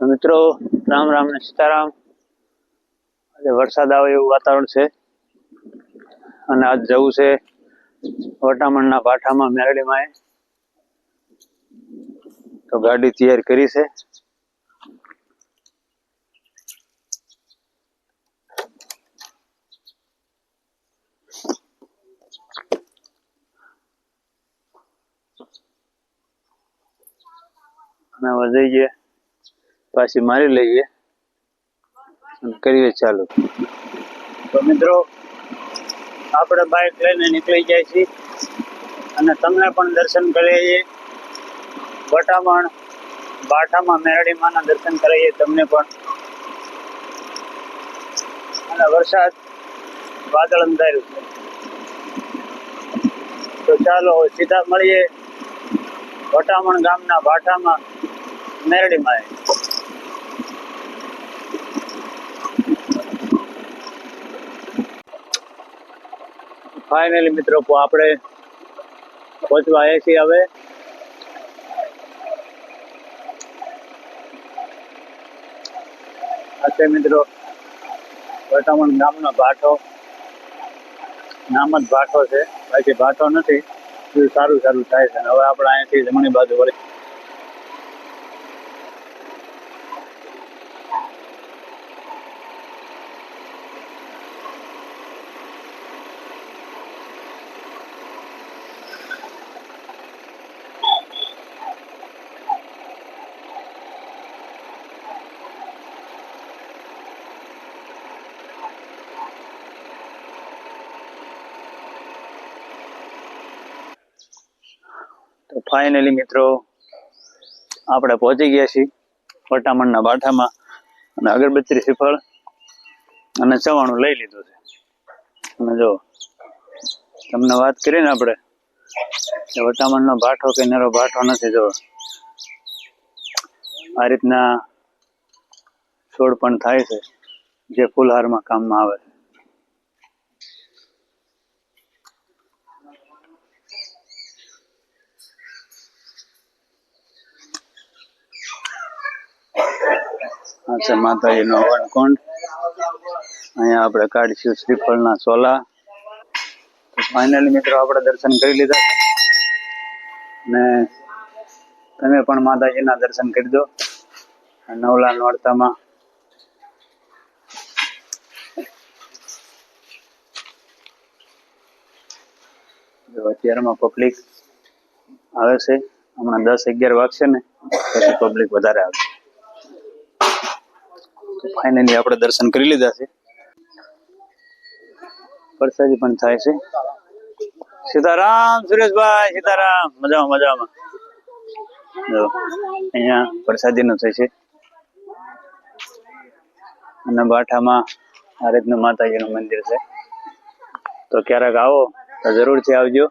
તો મિત્રો, રામ રામ ને સીતારામ. આજે વરસાદ આવે એવું વાતાવરણ છે. અને આજ જવું છે વટામણના પાઠામાં મેરડીમાં તો ગાડી તૈયાર કરી છે. અને વધી જઈએ. પાછી મારી લઈએ. કરીએ ચાલુ. તો મિત્રો, આપણે બાઇક લઈને નીકળી જાય છીએ. અને તમને પણ દર્શન કરાવીએ. વટામણ બાઠામાં મેરડી માના દર્શન કરાવીએ તમને પણ. અને વરસાદ વાદળ અંધાર્યું છે. તો ચાલો, સીધા મળીએ. વટામણ ગામના ભાઠામાં મેરડીમાં. ફાઇનલી મિત્રો આપણે પહોંચવા આવ્યા હવે. આ મિત્રો વટામણ ગામનો ભાઠો. નામ જ ભાઠો છે. બાકી ભાઠો નથી. સારું સારું થાય છે. હવે આપણે અહીંયાથી જમણી બાજુ વળી તો ફાઇનલી મિત્રો, આપણે પહોંચી ગયા છીએ વટામણના બાઠામાં અને અગરબત્તી શ્રીફળ અને ચવાણું લઈ લીધું છે. અને જો, તમને વાત કરીને આપણે કે વટામણનો ભાઠો કે નેરો ભાઠો નથી, જો. આ રીતના છોડ પણ થાય છે, જે ફૂલહારમાં કામમાં આવે છે. આ છે માતાજીનો હવનકુંડ અહીંયા આપણે કાઢીશું શ્રીફળના સોલા. ફાઇનલી મિત્રો આપણે દર્શન કરી લીધા છે. અને તમે પણ માતાજીના દર્શન કરી દો. નવલા નોરતામાં અત્યારમાં પબ્લિક આવે છે. હમણાં દસ અગિયાર વાગશે ને, પછી પબ્લિક વધારે આવે. ફાઇનલી આપણે દર્શન કરી લીધા છે. પ્રસાદી પણ થાય છે. સીતારામ, સુરેશભાઈ, સીતારામ. મજામાં મજામાં. જો, અહીંયા પ્રસાદી નું થાય છે. અને બાઠામાં આ રીતનું માતાજીનું મંદિર છે. તો ક્યારેક આવો તો જરૂરથી આવજો.